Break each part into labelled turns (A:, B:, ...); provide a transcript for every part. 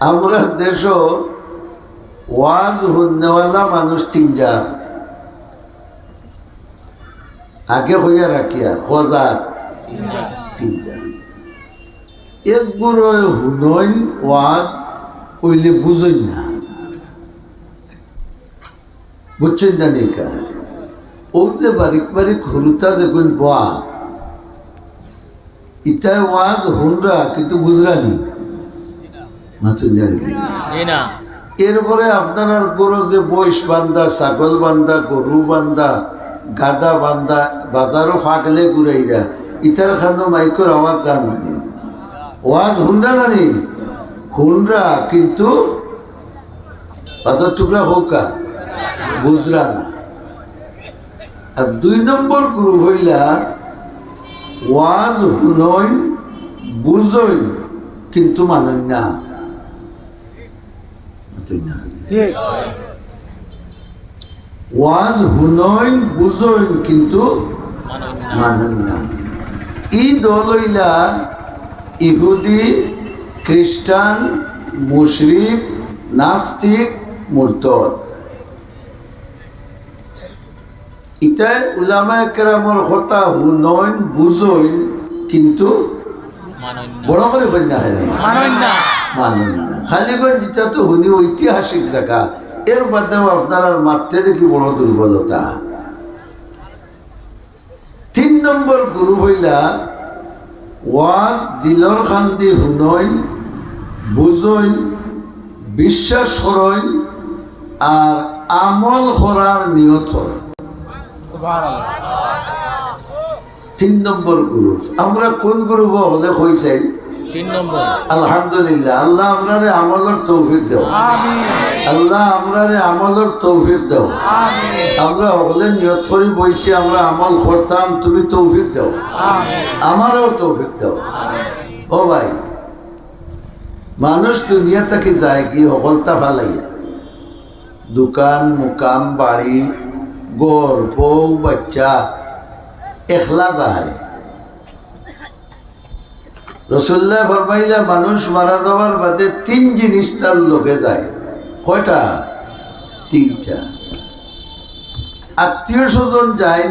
A: আমরা দেশ ওয়াজ হুন্নেওয়ালা মানুষ তিন জাত। আগে হইয়া রাখি আর, হজাত। তিন জাত। একগুলো হুনই ওয়াজ ওইলে বুঝই না। বুঝছেন না নিকা? ও যে বারিক বারিক হলুতা যখন বা ইটাই ওয়াজ হুনরা, কিন্তু বুঝরানি মাথুন জানি
B: জি না
A: এরপরে আপনার আর গরু যে বৈশ বান্দা ছাগল বান্দা গরু বান্দা গাদা বান্দা বাজারও ফাগলে ঘুরাইরা ইতার খানো মাইকর আওয়াজ যান নানি ওয়াজ হুন্ডা নানি হুন্ডা কিন্তু পাথর টুকরা হোকা বুঝরা না। আর দুই নম্বর গ্রুপ হইলা ওয়াজ হুনইন বুঝইন কিন্তু মানেন না। ওয়াজ কিন্তু মানেন না ই দল হইলা ইহুদি, খ্রিস্টান, মুশরিক, নাস্তিক, মুরতদ। ইতাই উলামা কেরামর হতা হুনইন বুঝইন কিন্তু বড় করে কন্যা হয় নাই
B: মানন না
A: মানেন না খালিগঞ্জ যেটা তো হুনি ঐতিহাসিক জায়গা। এর বাদেও আপনারা মারতে দেখি বড় দুর্বলতা। তিন নম্বর গুরু হইলা ওয়াজ দিলর খান্দি হুনইন বুঝইন বিশ্বাস করইন আর আমল করার নিয়ত হয় তিন নম্বর গ্রুপ আমরা কোন গ্রুপ হলে হয়েছে আলহামদুলিল্লাহ আল্লাহ আমরারে আমলের তৌফিক দাও। আল্লাহ আমরারে আমলের তৌফিক দাও। আমরা হলে নিয়ত করি বইছি আমরা আমল করতাম তুমি তৌফিক দাও। আমারও তৌফিক দাও। ও ভাই মানুষ দুনিয়া থেকে যায় কি সকলতা ফালাইয়া? দোকান মুকাম বাড়ি গড় বউ বাচ্চা একলা যায় রসুল্লাহ ফরমাইলা, মানুষ মারা যাওয়ার বাদে তিন জিনিস তার লোকে যায়। কয়টা? তিনটা। আত্মীয় স্বজন যায়,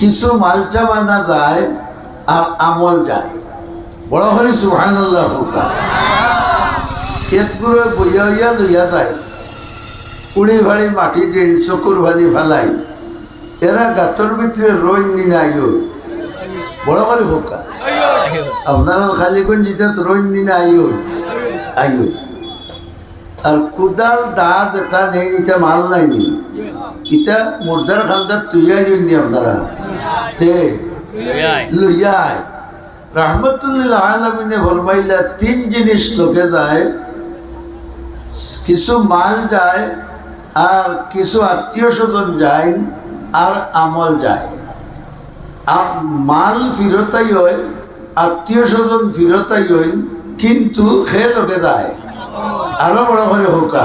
A: কিছু মালচা বানা যায় আর আমল যায়। বড় হরি সুহান আল্লাহ হুকা বইয়া লইয়া যায়। উড়ি ভাড়ি মাটি দিন চকুর ভালি ফেলাই। এরা গাতর ভিতরে রইন নিন আয়ু। বড় করে হুকা আপনারা খালিগঞ্জ যেটা রইন নিন আয়ু। আয়ু। আর কুদাল দাস এটা নেই এটা মাল নাই নি। ইটা মুর্দার খালদার তুইয়া নি আপনারা। তে
B: লইয়াই
A: রহমতুল্লাহ আলমিনে ফরমাইলা তিন জিনিস লোকে যায়। কিছু মাল যায় আর কিছু আত্মীয় স্বজন যায়। আর আমল যায়। মাল ফিরতাই হয় আত্মীয় স্বজন ফিরতাই হয় কিন্তু সে লোকে যায়। আরও বড় করে হোকা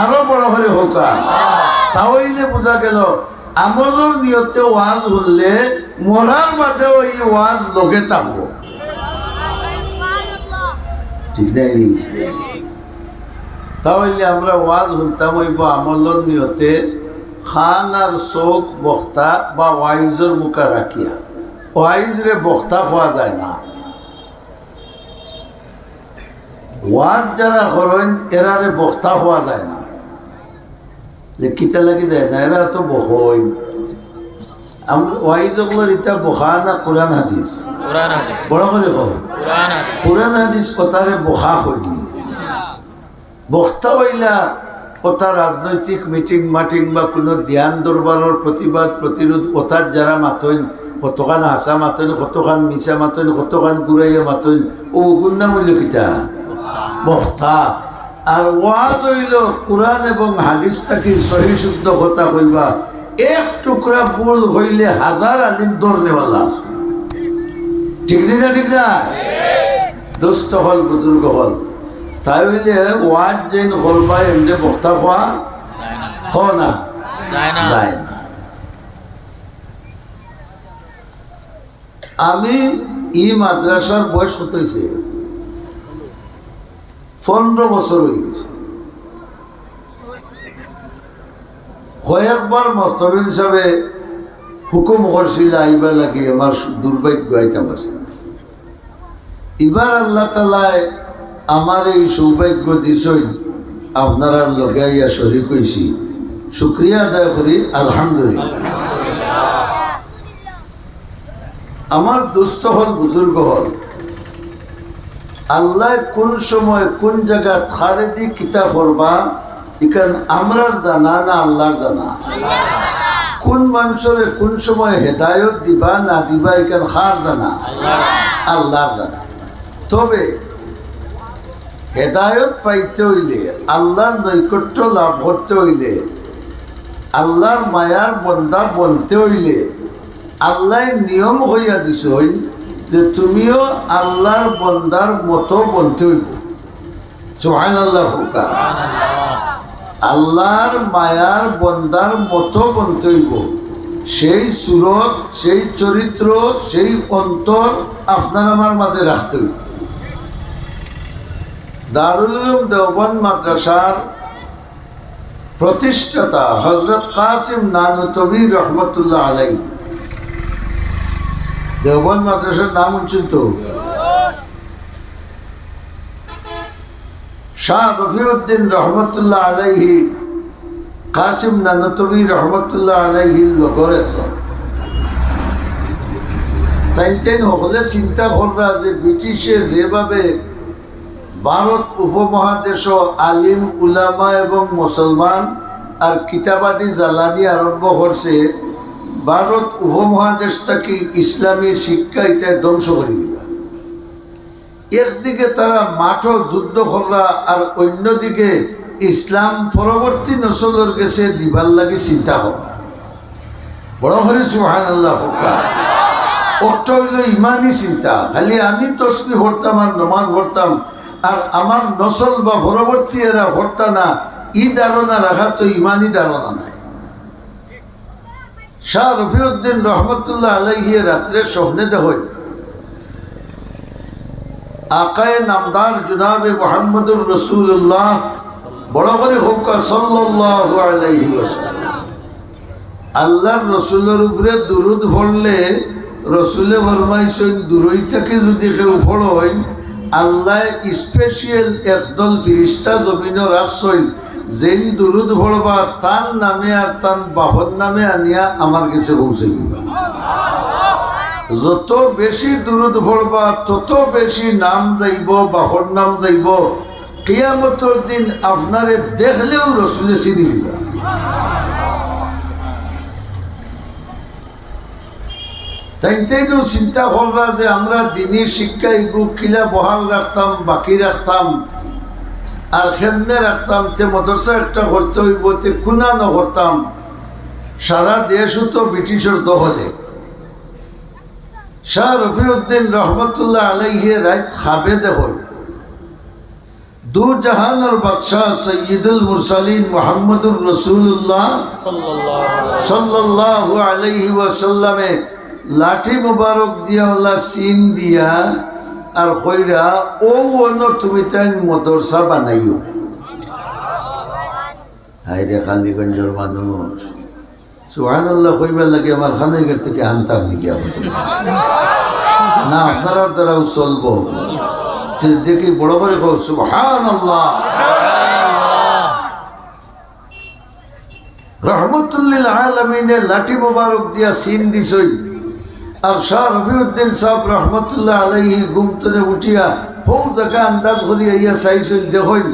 A: আরও বড় করে হোকা তাহলে বোঝা গেল আমলের নিয়তে ওয়াজ হলে মরার বাদেও এই ওয়াজ লোকে থাকব। ঠিক নাই? তাহলে আমরা ওয়াজ শুনতাম হইব আমলের নিয়তে খান আর চোখ বক্তা বা ওয়াইজর মুখা রাখিয়া ওয়াইজরে বক্তা খোয়া যায় না। ওয়াজ যারা করেন এরারে বক্তা হওয়া যায় না। যে কিতা লাগি যায় না এরা তো বহই ওয়াইজগুলোর ইটা বহা না কোরআন হাদিস বড় করে কহ
B: কোরআন হাদিস
A: কথারে বহা হইনি বক্তা হইলা কথা রাজনৈতিক মিটিং মাটিং বা কোনো ধ্যান দরবারের প্রতিবাদ প্রতিরোধ কথার যারা মাতইন কতখান হাসা মাতইন কতখান মিশা মাতইন কতখান ঘুরাইয়া মাতইন ও গুন্না মূল্য কিতা বক্তা আর ওয়াজ হইল কোরআন এবং হাদিস থাকি সহি শুদ্ধ কথা কইবা। এক টুকরা ভুল হইলে হাজার আলিম দৌড় নেওয়ালা ঠিক না ঠিক। না দোস্ত হল বুজুর্গ হল। তাই হইলে ওয়াজ যেন হল পায় এমনি বক্তা খোয়া খ না?
B: যায় না।
A: আমি ই মাদ্রাসার বয়স কত হয়েছে পনেরো বছর হয়ে গেছে। কয়েকবার মস্তবিন হিসাবে হুকুম করছিল আইবা লাগে আমার দুর্ভাগ্য আইতে পারছে এবার আল্লাহ তালায় আমার এই সৌভাগ্য দিছই আপনারা লগাইয়া শরিক হয়েছি শুক্রিয়া আদায় করি, আলহামদুলিল্লাহ। আমার দুস্থ হল, বুজুর্গ হল। আল্লাহ কোন সময় কোন জায়গা খারেদি কিতা করবা এখান আমরার জানা না আল্লাহর জানা? কোন মানুষের কোন সময় হেদায়ত দিবা না দিবা এখান খার জানা? আল্লাহর জানা। তবে হেদায়ত পাইতে হইলে, আল্লাহর নৈকট্য লাভ করতে হইলে, আল্লাহর মায়ার বন্দা বনতে হইলে আল্লাহ নিয়ম হইয়া দিছ হইল যে তুমিও আল্লাহর বন্দার মতো বনতে হইব। সোহান আল্লাহ আল্লাহর মায়ার বন্দার মতো বনতে হইব। সেই সুরত, সেই চরিত্র, সেই অন্তর আপনার আমার মাঝে রাখতে হইব। দারুল উলুম দেওবন্দ মাদ্রাসার প্রতিষ্ঠাতা হজরত কাসিম নানুতবি রহমতুল্লাহ আলাই দেওবন্দ মাদ্রাসার নাম উচ্চিত শাহ রফিউদ্দিন রহমতুল্লাহ আলাইহি, কাসিম নানুতবি রহমতুল্লাহ আলাইহি লগর তাই তাই সকলে চিন্তা কররা যে ব্রিটিশে যেভাবে ভারত উপমহাদেশ আলিম, উলামা এবং মুসলমান আর কিতাবাদি জ্বালানি আরম্ভ করছে ভারত উপমহাদেশ থেকে ইসলামী শিক্ষা ইত্যাদি ধ্বংস করে দিবা একদিকে তারা মাঠ যুদ্ধ করা আর অন্যদিকে ইসলাম পরবর্তী নসলের গেছে দিবার লাগে চিন্তা করা বড় করে সুহান আল্লাহ ওটা হইল ইমানই চিন্তা, খালি আমি তসবি ভরতাম আর নমাজ ভরতাম আর আমার নসল বা পরবর্তী এরা ভর্তা না, ই ধারণা রাখা তো ইমানই ধারণা নাই। শাহ রফিউদ্দিন রহমতুল্লাহ আলাইহিয়ে রাত্রে স্বপ্নে দেখ আকায় নামদার জুনাবে মোহাম্মদুর রসুল্লাহ বড় করে হোক আল্লাহর রসুলের উপরে দুরুদ পড়লে রসুলে ফরমাইছেন দূরই থেকে যদি কেউ ফড়ই আল্লাহ স্পেশিয়াল একদল ফিরিস্তা জমিনের আশ্রয়, যেই দুরুদ ফড়বা তার নামে আর তার বাপর নামে আনিয়া আমার কাছে পৌঁছে দিবা। যত বেশি দুরুদ ফড়বা তত বেশি নাম যাইব, বাপর নাম যাইব, কিয়ামতর দিন আপনারে দেখলেও রসুলে চিনি দিবা। তাইতেই তো চিন্তা করলা যে আমরা দিনের শিক্ষা এগু কিলা বহাল রাখতাম বাকি রাখতাম আর কেমনে রাখতাম তে মদরসা একটা করতে হইব তে কুনা নকরতাম। সারা দেশও তো ব্রিটিশের দখলে। শাহ রফিউদ্দিন রহমতুল্লাহ আলাইহে রাত খাবে দেখ দু জাহানের বাদশাহ সৈয়দুল মুরসালিন মোহাম্মদুর রসুল্লাহ সাল্লাল্লাহু আলাইহি ওয়াসাল্লামে লাঠি মুবারক দিয়া ওলা সিন দিয়া, আর কইরা, ও অন্য তুমি তাই মদরসা বানাইও। হাই রে কালীগঞ্জের মানুষ। সুহান আল্লাহ কইবার লাগে আমার খানাইগের থেকে আনতাম নাকি না আপনার দ্বারাও চলবো দেখি বড় করে কো সুহান আল্লাহ রহমতুল্লিল আলমিনের লাঠি মোবারক দিয়া সিন দিছই। আর শাহ রফিউদ্দিন সাহেব রহমতুল্লাহ আলাইহি গুমতনে উঠিয়া হৌ জায়গা আন্দাজ করিয়া ইয়া চাইছিল দেখইন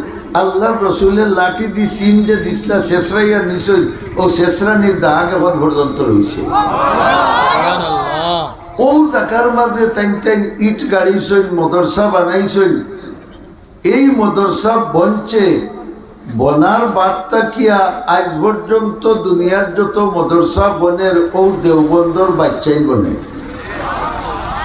A: আল্লাহ রসুলের লাঠি দি সিন যে দিসলা শেষরাইয়া নিছই ও শেষরানির দাগ এখন পর্যন্ত রয়েছে ও জায়গার মাঝে তাইন তাইন ইট গাড়িছইন মদরসা বানাইছইন এই মদরসা বঞ্চে বনার বার্তা কিয়া আজ পর্যন্ত দুনিয়ার যত মদরসা বনের ও দেওবন্দর বাচ্চাই বনে।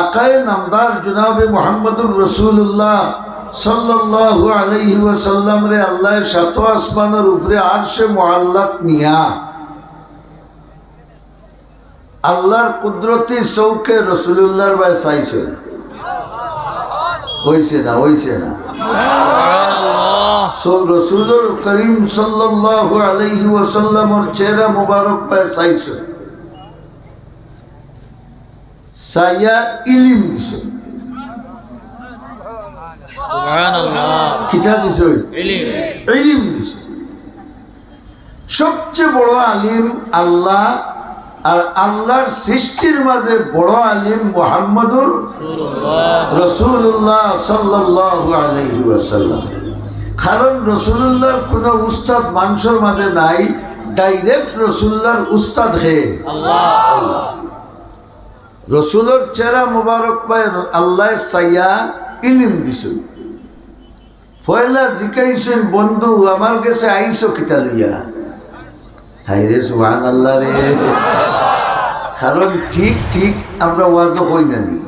A: আকায় নামদার জনাবে মোহাম্মদুর রসুল্লাহ সাল্লাল্লাহু আলাইহি ওয়াসাল্লাম রে আল্লাহ সাত আসমানের উপরে আরশে মুআল্লাক নিয়া। আল্লাহর কুদরতি চৌকে রসুল্লাহর বাই চাইছেন হইছে না হইছে না। সো রসুলুল করিম সাল্লাল্লাহু আলাইহি ওয়াসাল্লামর চেহারা মুবারক পায় চাইছেন সাইয়া ইলিম দিছে কিতা দিছে
B: ইলিম
A: ইলিম দিছে সবচেয়ে বড় আলিম আল্লাহ আর আল্লাহর সৃষ্টির মাঝে বড় আলিম মোহাম্মদুর রসুল্লাহ সাল্লাল্লাহু আলাইহি কারণ রসুল্লাহর কোনো উস্তাদ মানুষের মাঝে নাই ডাইরেক্ট রসুল্লাহর উস্তাদ হে।
B: আল্লাহ।
A: রসুলের চেহারা মুবারক পায় আল্লাহ সাইয়া ইলিম দিছেন। ফয়লা জিকাইছেন, বন্ধু, আমার কাছে আইসো কিতা লইয়া? হাই রে সুহান আল্লাহ রে। কারণ ঠিক ঠিক আমরা ওয়াজ হই না নি।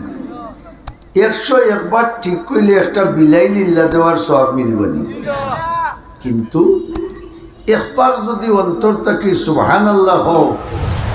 A: একশো একবার ঠিক করলে একটা বিলাই লিল্লা দেওয়ার সব মিলবনি কিন্তু একবার যদি অন্তর থাকি সুবহান আল্লাহ হোক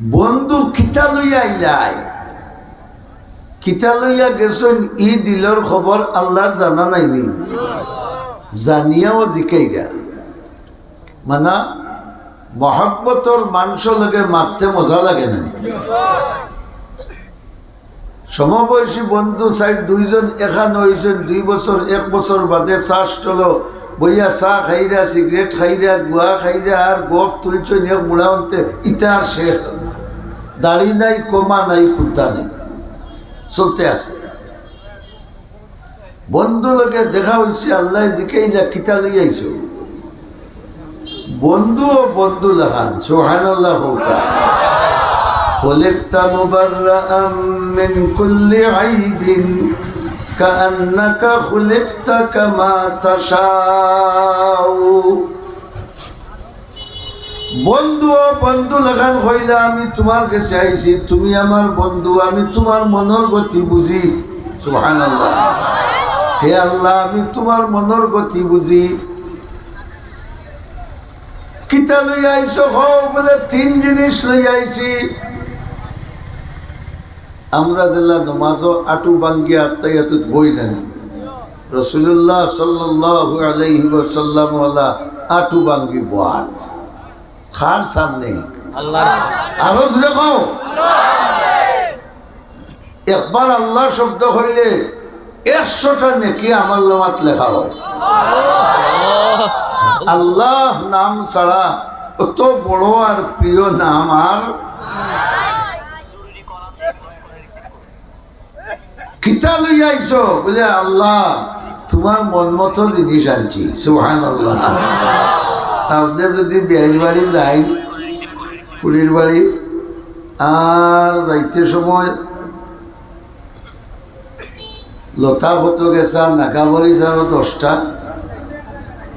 A: বন্ধু, কিতা লইয়া আইলাই কিতা লইয়া গেছন ই দিলর খবর আল্লাহর জানা নাই নাইনি জানিয়াও জিকাইরা মানা মহাব্বতর মাংস লগে মারতে মজা লাগে না সমবয়সী বন্ধু সাইড দুইজন এখান হয়েছেন দুই বছর এক বছর বাদে চা স্টল বইয়া চা খাইরা সিগারেট খাইরা গুয়া খাইরা আর গফ তুলছেন এক মুড়াউনতে ইটা আর শেষ না। দাড়ি নাই কমা নাই কুত্তা নাই চলতে আছে বন্ধু লোকে দেখা হয়েছে আল্লাহ জিকাইলা কিতা লইয়াইছ বন্ধু ও বন্ধু লাগান সোহান আল্লাহ হোকা خلقت مبرأ من كل عيب كأنك خلقت كما تشاء বন্ধু বন্ধু লেখান হইলে আমি তোমার কাছে আইছি, তুমি আমার বন্ধু, আমি তোমার মনের গতি বুঝি হে আল্লাহ, আমি তোমার মনের গতি বুঝি কিতা লই আইছো হও বলে, তিন জিনিস লই আইছি। আমরা জেলা নমাজও আটু বাঙ্গি আত্মাইয়াতুত বই জানি রসুল্লাহ সাল্লাল্লাহু আলাইহি ওয়ালা আটু বাঙ্গি বাত খার সামনে। আরও দেখো একবার আল্লাহ শব্দ হইলে একশোটা নেকি আমার নামাত লেখা হয়। আল্লাহ নাম ছাড়া অত বড় আর প্রিয় নাম আর কিতা লইয়া বলে আল্লাহ তোমার মন মতো জিনিস আনছি। সুহান আল্লাহ আপনি যদি বিয়ের বাড়ি যাই ফুলির বাড়ি, আর যাইতে সময় লতা হতো গেছা নাগাবরি যারো দশটা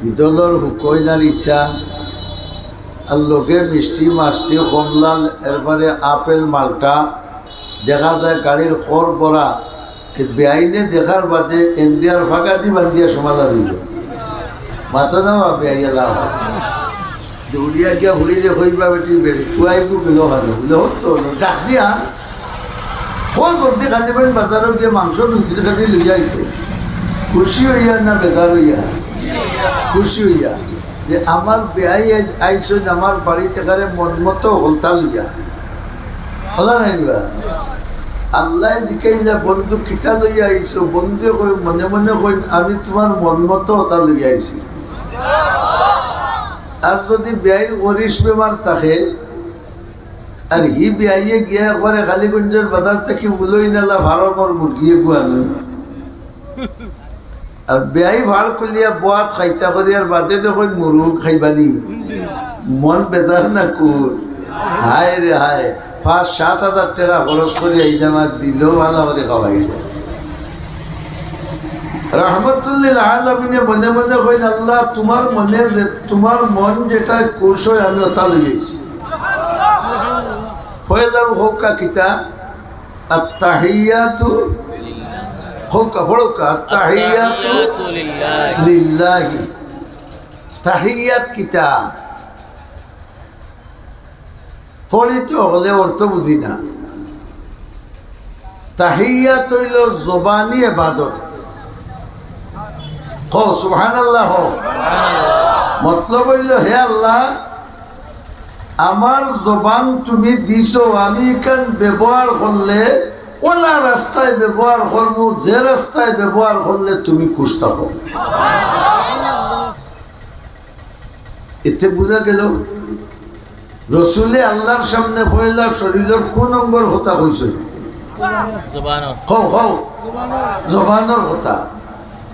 A: ইদলর হুকইনার ইচ্ছা আর লোকে মিষ্টি মাছটি কমলাল এরপরে আপেল মালটা, দেখা যায় গাড়ির খর পরা বেআইনে দেখার বাদে ইন্ডিয়ার ফাঁকা দি বান্ধিয়া সমাধা দিল মাথা নামা বেআইয়া লাভ উড়িয়া গিয়া হুড়িরে হইবা ফুয়াইকু গেল হতো ডাক দিয়া। ফোন করতে খালি বেন বাজারত গিয়ে মাংস দুই কাছে লই যাইতো খুশি হইয়া না বেজার হইয়া? খুশি হইয়া। যে আমার বেআই আইসন আমার বাড়ি থেকে মন মতো হলতা লইয়া বলা নাই আল্লাহ জিকাইলা বন্ধু কিতা লইয়া আইছো বন্ধু কই মনে মনে কই আমি তোমার মন মতো ওটা লইয়া আইছি আর যদি ব্যয়ের অরিস বেমার থাকে আর হি বিয়াইয়ে গিয়া একবারে কালীগঞ্জের বাজার থেকে উলই নালা ভারমর মুরগিয়ে গুয়ানো আর বেয়াই ভাড় কলিয়া বোয়াত খাইতা করিয়ার বাদে দেখুন মুরু খাইবানি মন বেজার না কুর হায় রে হায় পাঁচ সাত হাজার টাকা খরচ করে এই আমার দিলেও ভালো করে খাওয়াই যায়। রহমতুল্লিল আলমিনে মনে মনে কইন আল্লাহ তোমার মনে যে তোমার মন যেটা খুশ হয় আমি ওটা লইয়েছি ফয়লাম হোকা কিতা? আত্মাহিয়াতু হোকা ফড়কা আত্মাহিয়াতু লিল্লাহি। তাহিয়াত কিতা? ফলিত হলে অর্থ বুঝি না। তাহিয়াত হইল জবানি এবাদত। হো সুহান আল্লাহ মতলব হে আল্লাহ আমার জবান তুমি দিছ আমি কান ব্যবহার করলে ওলা রাস্তায় ব্যবহার করব যে রাস্তায় ব্যবহার করলে তুমি খুশ হো এতে বোঝা গেল রসুলে আল্লাহর সামনে হইলা শরীরের কোন অঙ্গর হতা হয়েছে জবানোর হতা।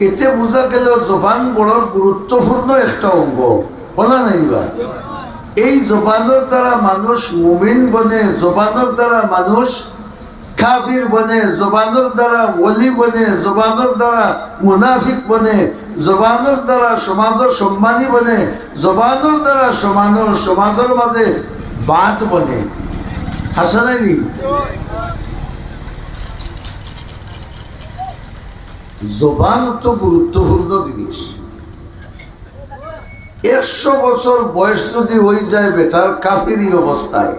A: এতে বোঝা গেল জবান বড় গুরুত্বপূর্ণ একটা অঙ্গ বলা নাই বা? এই জবানের দ্বারা মানুষ মুমিন বনে জবানের দ্বারা মানুষ কাফির বনে জবানের দ্বারা ওলি বনে জবানের দ্বারা মুনাফিক বনে জবানের দ্বারা সমাজের সম্মানী বনে জবানের দ্বারা সমানের সমাজের মাঝে বাদ বনে। হাসা জবান তো গুরুত্বপূর্ণ জিনিস। একশো বছর বয়স যদি হয়ে যায় বেটার কাফিরি অবস্থায়।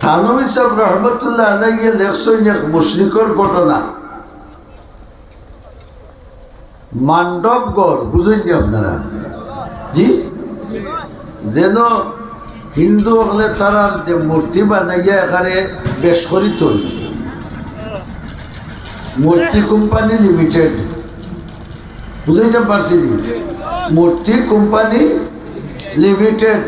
A: থানবী সাহেব রহমতুল্লাহ আলাইয়ে লেখছেন এক মুশরিকর ঘটনা। মান্ডবগড় বুঝেননি আপনারা? জি? যেন হিন্দু হলে তারা মূর্তি বানাইয়া এখানে বেশ করিত। মূর্তি কোম্পানি লিমিটেড বুঝাইতে পারছি? মূর্তি কোম্পানি লিমিটেড